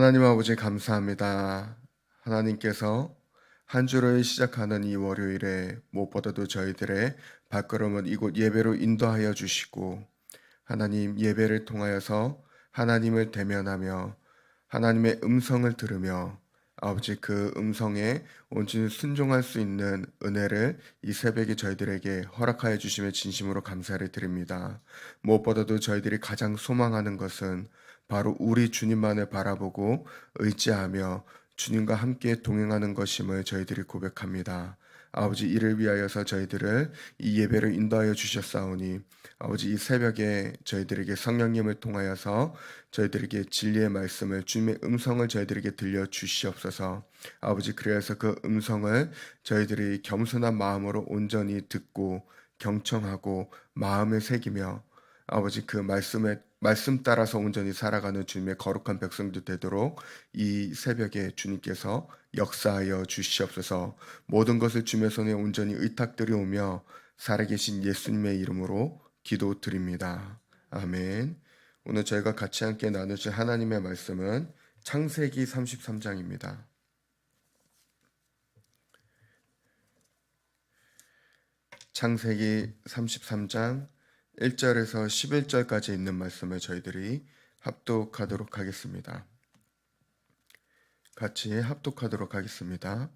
하나님 아버지 감사합니다. 하나님께서 한 주를 시작하는 이 월요일에 무엇보다도 저희들의 발걸음을 이곳 예배로 인도하여 주시고 하나님 예배를 통하여서 하나님을 대면하며 하나님의 음성을 들으며 아버지 그 음성에 온전히 순종할 수 있는 은혜를 이 새벽에 저희들에게 허락하여 주심에 진심으로 감사를 드립니다. 무엇보다도 저희들이 가장 소망하는 것은 바로 우리 주님만을 바라보고 의지하며 주님과 함께 동행하는 것임을 저희들이 고백합니다. 아버지 이를 위하여서 저희들을 이 예배를 인도하여 주셨사오니 아버지 이 새벽에 저희들에게 성령님을 통하여서 저희들에게 진리의 말씀을 주님의 음성을 저희들에게 들려 주시옵소서. 아버지 그래서 그 음성을 저희들이 겸손한 마음으로 온전히 듣고 경청하고 마음에 새기며 아버지 그 말씀에 말씀 따라서 온전히 살아가는 주님의 거룩한 백성들 되도록 이 새벽에 주님께서 역사하여 주시옵소서. 모든 것을 주님의 손에 온전히 의탁드리오며 살아계신 예수님의 이름으로 기도드립니다. 아멘. 오늘 저희가 같이 함께 나누실 하나님의 말씀은 창세기 33장입니다. 창세기 33장 1절에서 11절까지 있는 말씀을 저희들이 합독하도록 하겠습니다. 같이 합독하도록 하겠습니다.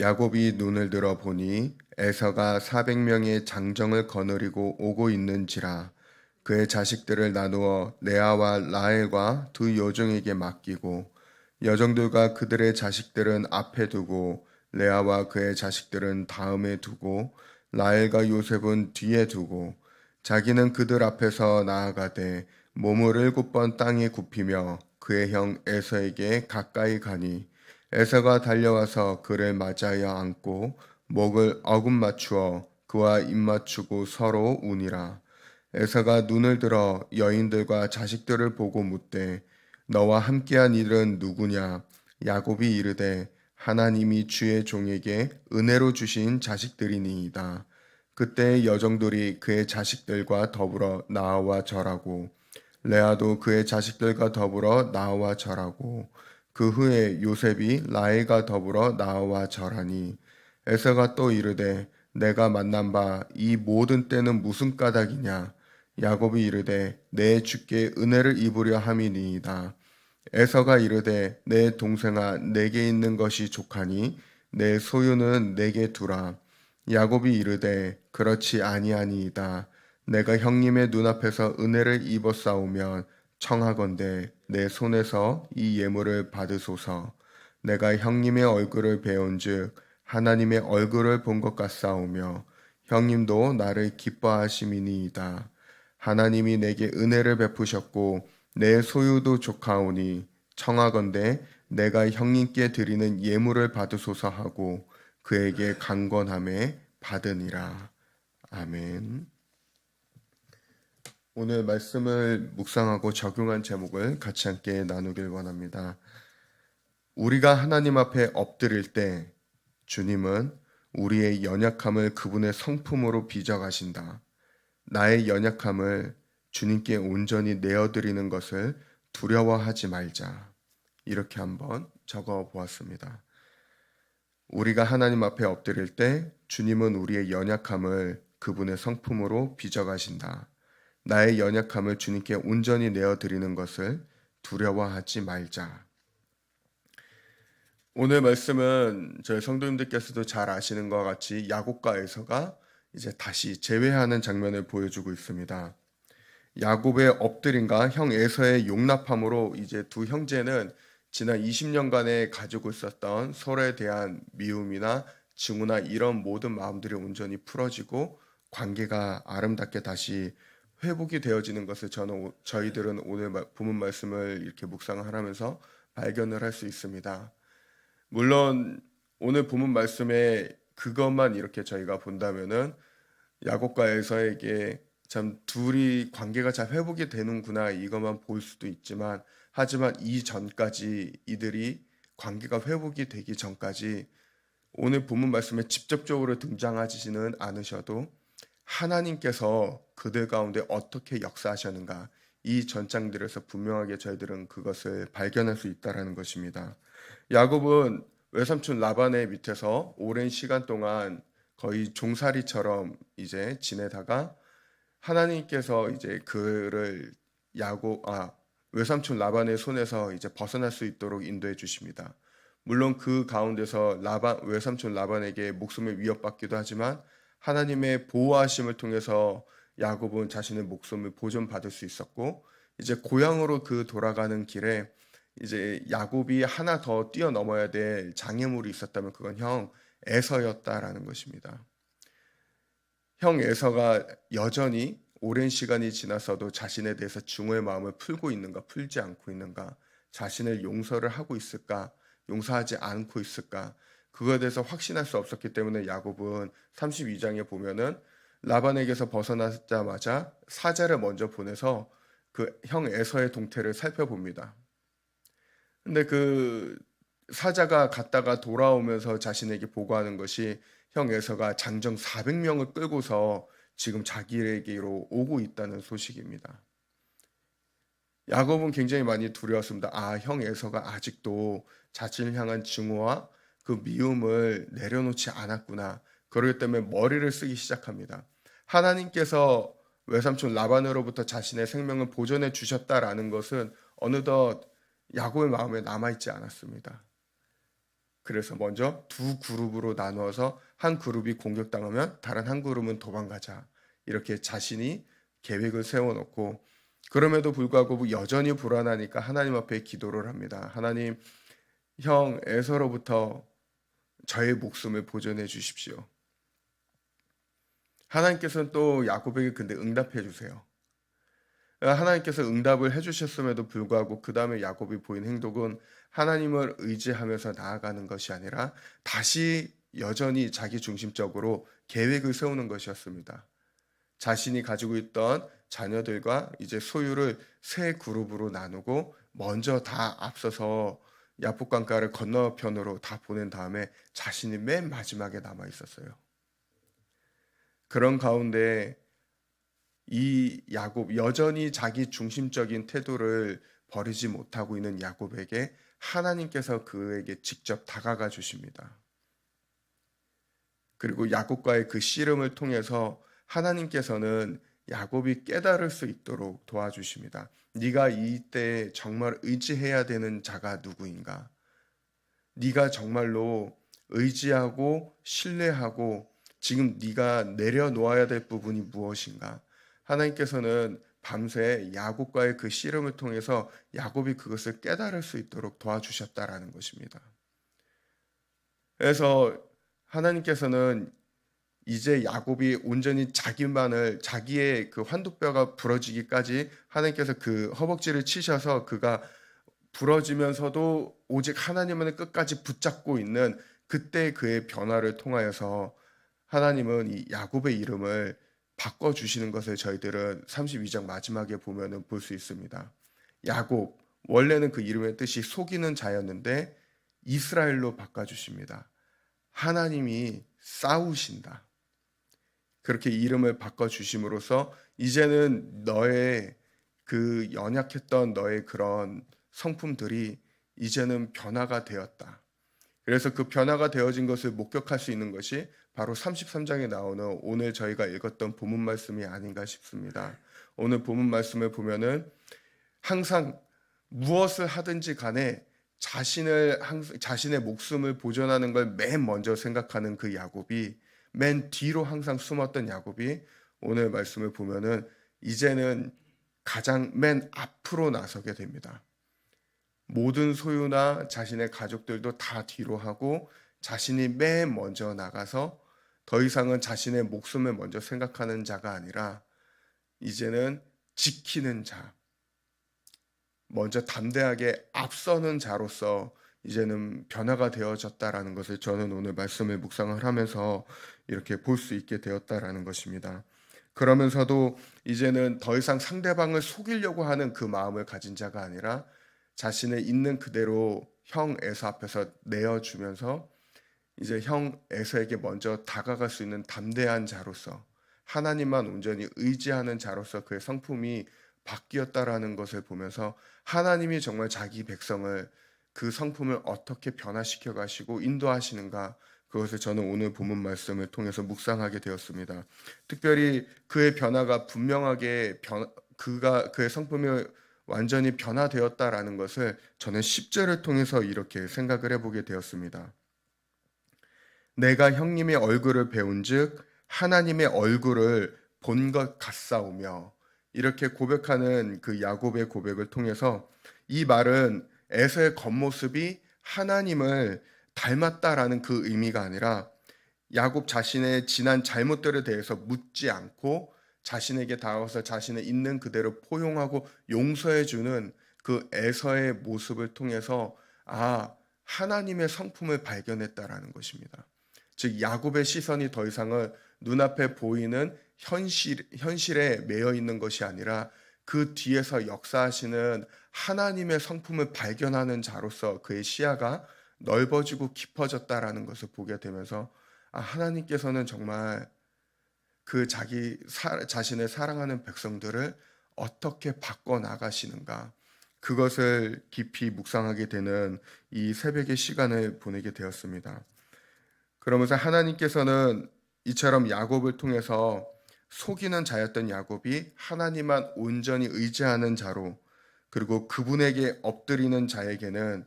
야곱이 눈을 들어 보니 에서가 400명의 장정을 거느리고 오고 있는지라 그의 자식들을 나누어 레아와 라헬과 두 여종에게 맡기고 여종들과 그들의 자식들은 앞에 두고 레아와 그의 자식들은 다음에 두고 라헬과 요셉은 뒤에 두고 자기는 그들 앞에서 나아가되 몸을 일곱 번 땅에 굽히며 그의 형 에서에게 가까이 가니 에서가 달려와서 그를 맞아야 안고 목을 어금 맞추어 그와 입 맞추고 서로 우니라. 에서가 눈을 들어 여인들과 자식들을 보고 묻되 너와 함께한 이들은 누구냐? 야곱이 이르되 하나님이 주의 종에게 은혜로 주신 자식들이니이다 그때 여종들이 그의 자식들과 더불어 나와 절하고 레아도 그의 자식들과 더불어 나와 절하고 그 후에 요셉이 라헬과 더불어 나와 절하니 에서가 또 이르되 내가 만난 바 이 모든 때는 무슨 까닭이냐? 야곱이 이르되 내 주께 은혜를 입으려 함이니이다. 에서가 이르되 내 동생아 내게 있는 것이 족하니 내 소유는 내게 두라 야곱이 이르되 그렇지 아니하니이다. 내가 형님의 눈앞에서 은혜를 싸우면 청하건대 내 손에서 이 예물을 받으소서. 내가 형님의 얼굴을 배운즉 하나님의 얼굴을 본 것 같사오며 형님도 나를 기뻐하심이니이다. 하나님이 내게 은혜를 베푸셨고 내 소유도 조카오니 청하건대 내가 형님께 드리는 예물을 받으소서 하고 그에게 강권함에 받으니라. 아멘. 오늘 말씀을 묵상하고 적용한 제목을 같이 함께 나누길 원합니다. 우리가 하나님 앞에 엎드릴 때 주님은 우리의 연약함을 그분의 성품으로 빚어가신다. 나의 연약함을 주님께 온전히 내어드리는 것을 두려워하지 말자. 이렇게 한번 적어 보았습니다. 우리가 하나님 앞에 엎드릴 때 주님은 우리의 연약함을 그분의 성품으로 빚어가신다. 나의 연약함을 주님께 온전히 내어드리는 것을 두려워하지 말자. 오늘 말씀은 저희 성도님들께서도 잘 아시는 것 같이 야곱과 에서가 이제 다시 재회하는 장면을 보여주고 있습니다. 야곱의 엎드림과 형 에서의 용납함으로 이제 두 형제는 지난 20년간에 가지고 있었던 서로에 대한 미움이나 증오나 이런 모든 마음들이 온전히 풀어지고 관계가 아름답게 다시 회복이 되어지는 것을 저는 저희들은 오늘 본문 말씀을 이렇게 묵상을 하면서 발견을 할 수 있습니다. 물론 오늘 본문 말씀에 그것만 이렇게 저희가 본다면은 야곱과 에서에게 참 둘이 관계가 잘 회복이 되는구나 이것만 볼 수도 있지만 하지만 이 전까지 이들이 관계가 회복이 되기 전까지 오늘 본문 말씀에 직접적으로 등장하지는 않으셔도 하나님께서 그들 가운데 어떻게 역사하셨는가 이 전장들에서 분명하게 저희들은 그것을 발견할 수 있다라는 것입니다. 야곱은 외삼촌 라반의 밑에서 오랜 시간 동안 거의 종살이처럼 이제 지내다가 하나님께서 이제 그를 야곱 아 외삼촌 라반의 손에서 이제 벗어날 수 있도록 인도해 주십니다. 물론 그 가운데서 라반 외삼촌 라반에게 목숨을 위협받기도 하지만 하나님의 보호하심을 통해서 야곱은 자신의 목숨을 보존받을 수 있었고 이제 고향으로 그 돌아가는 길에 이제 야곱이 하나 더 뛰어넘어야 될 장애물이 있었다면 그건 형 에서였다라는 것입니다. 형 에서가 여전히 오랜 시간이 지나서도 자신에 대해서 증오의 마음을 풀고 있는가 풀지 않고 있는가 자신을 용서를 하고 있을까 용서하지 않고 있을까 그거에 대해서 확신할 수 없었기 때문에 야곱은 32장에 보면은 라반에게서 벗어나자마자 사자를 먼저 보내서 그 형 에서의 동태를 살펴봅니다. 근데 그 사자가 갔다가 돌아오면서 자신에게 보고하는 것이 형 에서가 장정 400명을 끌고서 지금 자기에게로 오고 있다는 소식입니다. 야곱은 굉장히 많이 두려웠습니다. 아, 형 에서가 아직도 자신을 향한 증오와 그 미움을 내려놓지 않았구나. 그러기 때문에 머리를 쓰기 시작합니다. 하나님께서 외삼촌 라반으로부터 자신의 생명을 보존해 주셨다라는 것은 어느덧 야곱의 마음에 남아있지 않았습니다. 그래서 먼저 두 그룹으로 나누어서 한 그룹이 공격당하면 다른 한 그룹은 도망가자. 이렇게 자신이 계획을 세워놓고 그럼에도 불구하고 여전히 불안하니까 하나님 앞에 기도를 합니다. 하나님, 형 에서로부터 저의 목숨을 보존해 주십시오. 하나님께서는 또 야곱에게 근데 응답해 주세요. 하나님께서 응답을 해 주셨음에도 불구하고 그 다음에 야곱이 보인 행동은 하나님을 의지하면서 나아가는 것이 아니라 다시 여전히 자기 중심적으로 계획을 세우는 것이었습니다. 자신이 가지고 있던 자녀들과 이제 소유를 세 그룹으로 나누고 먼저 다 앞서서 야복강가를 건너편으로 다 보낸 다음에 자신이 맨 마지막에 남아 있었어요. 그런 가운데 이 야곱 여전히 자기 중심적인 태도를 버리지 못하고 있는 야곱에게 하나님께서 그에게 직접 다가가 주십니다. 그리고 야곱과의 그 씨름을 통해서 하나님께서는 야곱이 깨달을 수 있도록 도와주십니다. 네가 이때 정말 의지해야 되는 자가 누구인가? 네가 정말로 의지하고 신뢰하고 지금 네가 내려놓아야 될 부분이 무엇인가? 하나님께서는 밤새 야곱과의 그 씨름을 통해서 야곱이 그것을 깨달을 수 있도록 도와주셨다라는 것입니다. 그래서 하나님께서는 이제 야곱이 온전히 자기만을 자기의 그 환두뼈가 부러지기까지 하나님께서 그 허벅지를 치셔서 그가 부러지면서도 오직 하나님만을 끝까지 붙잡고 있는 그때 그의 변화를 통하여서 하나님은 이 야곱의 이름을 바꿔 주시는 것을 저희들은 32장 마지막에 보면은 볼 수 있습니다. 야곱 원래는 그 이름의 뜻이 속이는 자였는데 이스라엘로 바꿔 주십니다. 하나님이 싸우신다. 그렇게 이름을 바꿔 주심으로써 이제는 너의 그 연약했던 너의 그런 성품들이 이제는 변화가 되었다. 그래서 그 변화가 되어진 것을 목격할 수 있는 것이 바로 33장에 나오는 오늘 저희가 읽었던 본문 말씀이 아닌가 싶습니다. 오늘 본문 말씀을 보면은 항상 무엇을 하든지 간에 자신을 자신의 목숨을 보존하는 걸 맨 먼저 생각하는 그 야곱이 맨 뒤로 항상 숨었던 야곱이 오늘 말씀을 보면은 이제는 가장 맨 앞으로 나서게 됩니다. 모든 소유나 자신의 가족들도 다 뒤로 하고 자신이 맨 먼저 나가서 더 이상은 자신의 목숨을 먼저 생각하는 자가 아니라 이제는 지키는 자, 먼저 담대하게 앞서는 자로서 이제는 변화가 되어졌다라는 것을 저는 오늘 말씀을 묵상을 하면서 이렇게 볼 수 있게 되었다라는 것입니다. 그러면서도 이제는 더 이상 상대방을 속이려고 하는 그 마음을 가진 자가 아니라 자신의 있는 그대로 형 에서 앞에서 내어주면서 이제 형 에서에게 먼저 다가갈 수 있는 담대한 자로서 하나님만 온전히 의지하는 자로서 그의 성품이 바뀌었다라는 것을 보면서 하나님이 정말 자기 백성을 그 성품을 어떻게 변화시켜 가시고 인도하시는가 그것을 저는 오늘 본문 말씀을 통해서 묵상하게 되었습니다. 특별히 그의 변화가 분명하게 변 그가 그의 성품이 완전히 변화되었다라는 것을 저는 10절을 통해서 이렇게 생각을 해보게 되었습니다. 내가 형님의 얼굴을 배운즉 하나님의 얼굴을 본 것 같사오며 이렇게 고백하는 그 야곱의 고백을 통해서 이 말은 에서의 겉모습이 하나님을 닮았다라는 그 의미가 아니라 야곱 자신의 지난 잘못들에 대해서 묻지 않고 자신에게 다가와서 자신의 있는 그대로 포용하고 용서해 주는 그 에서의 모습을 통해서 아 하나님의 성품을 발견했다라는 것입니다. 즉 야곱의 시선이 더 이상은 눈앞에 보이는 현실 현실에 매여 있는 것이 아니라 그 뒤에서 역사하시는 하나님의 성품을 발견하는 자로서 그의 시야가 넓어지고 깊어졌다라는 것을 보게 되면서 아, 하나님께서는 정말 그 자기 사, 자신의 사랑하는 백성들을 어떻게 바꿔 나가시는가 그것을 깊이 묵상하게 되는 이 새벽의 시간을 보내게 되었습니다. 그러면서 하나님께서는 이처럼 야곱을 통해서 속이는 자였던 야곱이 하나님만 온전히 의지하는 자로 그리고 그분에게 엎드리는 자에게는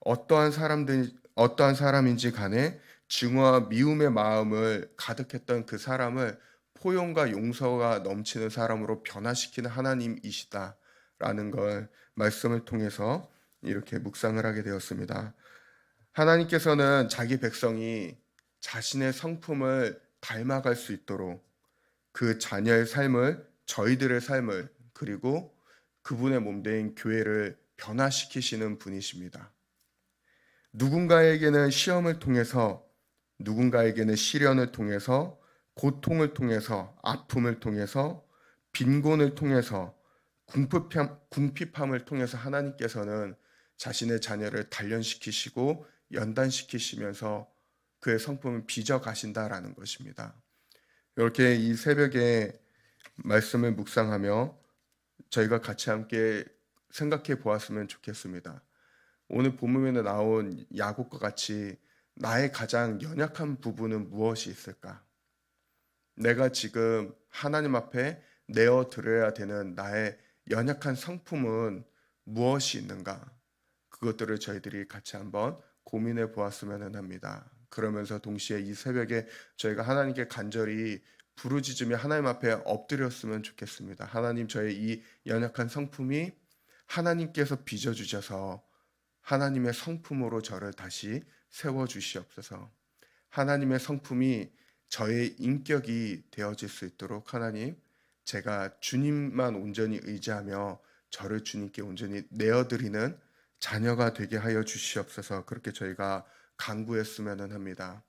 어떠한 사람들 어떠한 사람인지 간에 증오와 미움의 마음을 가득했던 그 사람을 포용과 용서가 넘치는 사람으로 변화시키는 하나님이시다라는 걸 말씀을 통해서 이렇게 묵상을 하게 되었습니다. 하나님께서는 자기 백성이 자신의 성품을 닮아갈 수 있도록 그 자녀의 삶을 저희들의 삶을 그리고 그분의 몸 대인 교회를 변화시키시는 분이십니다. 누군가에게는 시험을 통해서 누군가에게는 시련을 통해서 고통을 통해서 아픔을 통해서 빈곤을 통해서 궁핍함, 궁핍함을 통해서 하나님께서는 자신의 자녀를 단련시키시고 연단시키시면서 그의 성품을 빚어 가신다라는 것입니다. 이렇게 이 새벽에 말씀을 묵상하며 저희가 같이 함께 생각해 보았으면 좋겠습니다. 오늘 본문에 나온 야곱과 같이 나의 가장 연약한 부분은 무엇이 있을까? 내가 지금 하나님 앞에 내어 드려야 되는 나의 연약한 성품은 무엇이 있는가? 그것들을 저희들이 같이 한번 고민해 보았으면 합니다. 그러면서 동시에 이 새벽에 저희가 하나님께 간절히 부르짖으며 하나님 앞에 엎드렸으면 좋겠습니다. 하나님 저의 이 연약한 성품이 하나님께서 빚어 주셔서 하나님의 성품으로 저를 다시 세워 주시옵소서. 하나님의 성품이 저의 인격이 되어질 수 있도록 하나님 제가 주님만 온전히 의지하며 저를 주님께 온전히 내어드리는 자녀가 되게 하여 주시옵소서. 그렇게 저희가 간구했으면 합니다.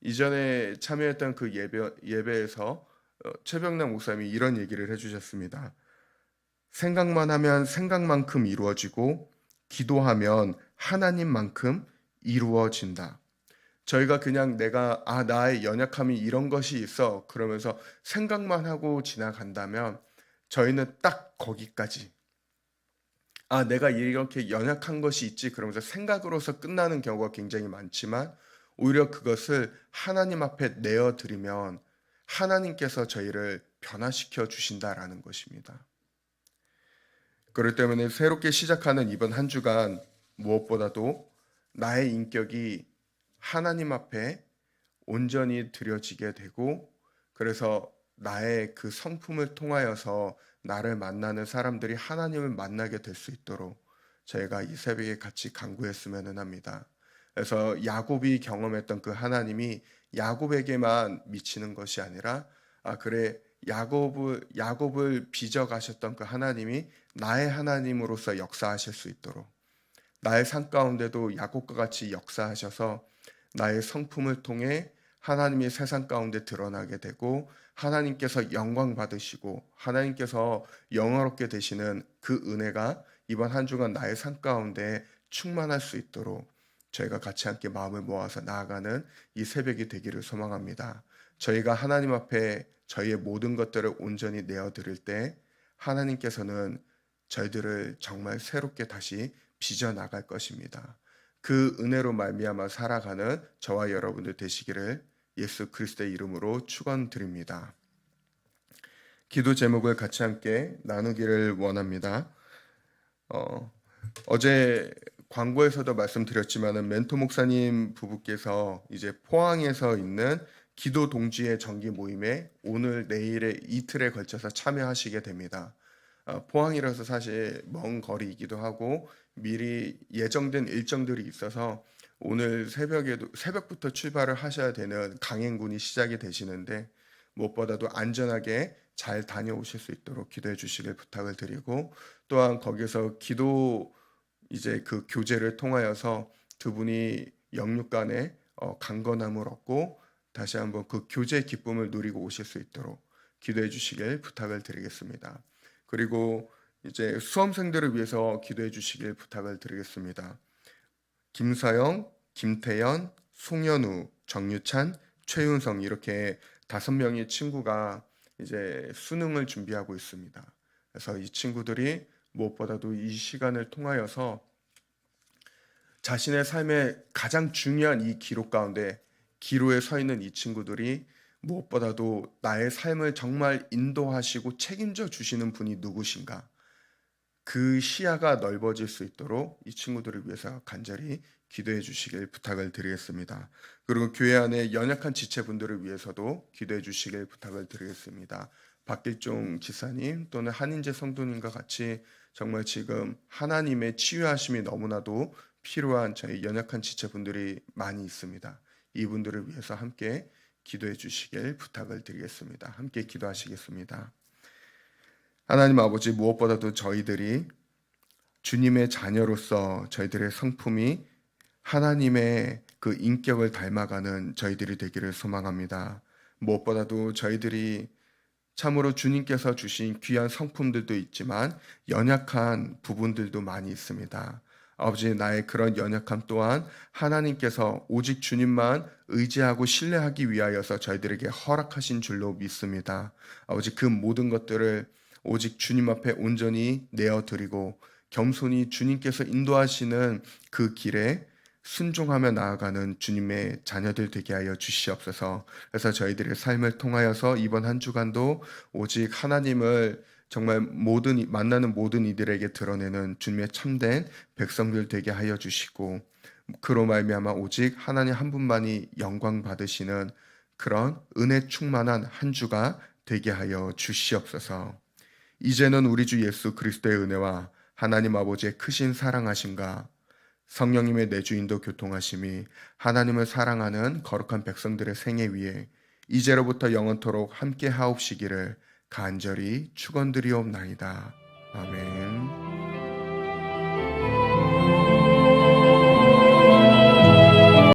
이전에 참여했던 그 예배 예배에서 어, 최병남 목사님이 이런 얘기를 해주셨습니다. 생각만 하면 생각만큼 이루어지고 기도하면 하나님만큼 이루어진다. 저희가 그냥 내가 아 나의 연약함이 이런 것이 있어 그러면서 생각만 하고 지나간다면 저희는 딱 거기까지 아 내가 이렇게 연약한 것이 있지 그러면서 생각으로서 끝나는 경우가 굉장히 많지만 오히려 그것을 하나님 앞에 내어 드리면 하나님께서 저희를 변화시켜 주신다라는 것입니다. 그렇기 때문에 새롭게 시작하는 이번 한 주간 무엇보다도 나의 인격이 하나님 앞에 온전히 드려지게 되고 그래서 나의 그 성품을 통하여서 나를 만나는 사람들이 하나님을 만나게 될 수 있도록 저희가 이 새벽에 같이 간구했으면 합니다. 그래서 야곱이 경험했던 그 하나님이 야곱에게만 미치는 것이 아니라 아 그래 야곱을 야곱을 빚어 가셨던 그 하나님이 나의 하나님으로서 역사하실 수 있도록 나의 삶 가운데도 야곱과 같이 역사하셔서 나의 성품을 통해 하나님의 세상 가운데 드러나게 되고 하나님께서 영광 받으시고 하나님께서 영화롭게 되시는 그 은혜가 이번 한 주간 나의 삶 가운데 충만할 수 있도록 저희가 같이 함께 마음을 모아서 나아가는 이 새벽이 되기를 소망합니다. 저희가 하나님 앞에 저희의 모든 것들을 온전히 내어 드릴 때 하나님께서는 저희들을 정말 새롭게 다시 빚어 나갈 것입니다. 그 은혜로 말미암아 살아가는 저와 여러분들 되시기를 예수 그리스도의 이름으로 축원드립니다. 기도 제목을 같이 함께 나누기를 원합니다. 어, 어제 광고에서도 말씀드렸지만은 멘토 목사님 부부께서 이제 포항에서 있는 기도 동지의 정기 모임에 오늘 내일의 이틀에 걸쳐서 참여하시게 됩니다. 어, 포항이라서 사실 먼 거리이기도 하고 미리 예정된 일정들이 있어서 오늘 새벽에도 새벽부터 출발을 하셔야 되는 강행군이 시작이 되시는데 무엇보다도 안전하게 잘 다녀오실 수 있도록 기도해 주시길 부탁을 드리고 또한 거기서 기도 이제 그 교제를 통하여서 두 분이 영육 간에 어, 강건함을 얻고 다시 한번 그 교제의 기쁨을 누리고 오실 수 있도록 기도해 주시길 부탁을 드리겠습니다. 그리고 이제 수험생들을 위해서 기도해 주시길 부탁을 드리겠습니다. 김사영, 김태연, 송현우, 정유찬, 최윤성 이렇게 다섯 명의 친구가 이제 수능을 준비하고 있습니다. 그래서 이 친구들이 무엇보다도 이 시간을 통하여서 자신의 삶의 가장 중요한 이 기록 가운데 기로에 서 있는 이 친구들이 무엇보다도 나의 삶을 정말 인도하시고 책임져 주시는 분이 누구신가? 그 시야가 넓어질 수 있도록 이 친구들을 위해서 간절히 기도해 주시길 부탁을 드리겠습니다. 그리고 교회 안에 연약한 지체분들을 위해서도 기도해 주시길 부탁을 드리겠습니다. 박길종 지사님 또는 한인재 성도님과 같이 정말 지금 하나님의 치유하심이 너무나도 필요한 저희 연약한 지체분들이 많이 있습니다. 이분들을 위해서 함께 기도해 주시길 부탁을 드리겠습니다. 함께 기도하시겠습니다. 하나님 아버지 무엇보다도 저희들이 주님의 자녀로서 저희들의 성품이 하나님의 그 인격을 닮아가는 저희들이 되기를 소망합니다. 무엇보다도 저희들이 참으로 주님께서 주신 귀한 성품들도 있지만 연약한 부분들도 많이 있습니다. 아버지 나의 그런 연약함 또한 하나님께서 오직 주님만 의지하고 신뢰하기 위하여서 저희들에게 허락하신 줄로 믿습니다. 아버지 그 모든 것들을 오직 주님 앞에 온전히 내어드리고 겸손히 주님께서 인도하시는 그 길에 순종하며 나아가는 주님의 자녀들 되게 하여 주시옵소서. 그래서 저희들의 삶을 통하여서 이번 한 주간도 오직 하나님을 정말 모든 만나는 모든 이들에게 드러내는 주님의 참된 백성들 되게 하여 주시고 그로 말미암아 오직 하나님 한 분만이 영광 받으시는 그런 은혜 충만한 한 주가 되게 하여 주시옵소서. 이제는 우리 주 예수 그리스도의 은혜와 하나님 아버지의 크신 사랑하심과 성령님의 내주인도 교통하심이 하나님을 사랑하는 거룩한 백성들의 생애 위에 이제로부터 영원토록 함께 하옵시기를 간절히 축원드리옵나이다. 아멘.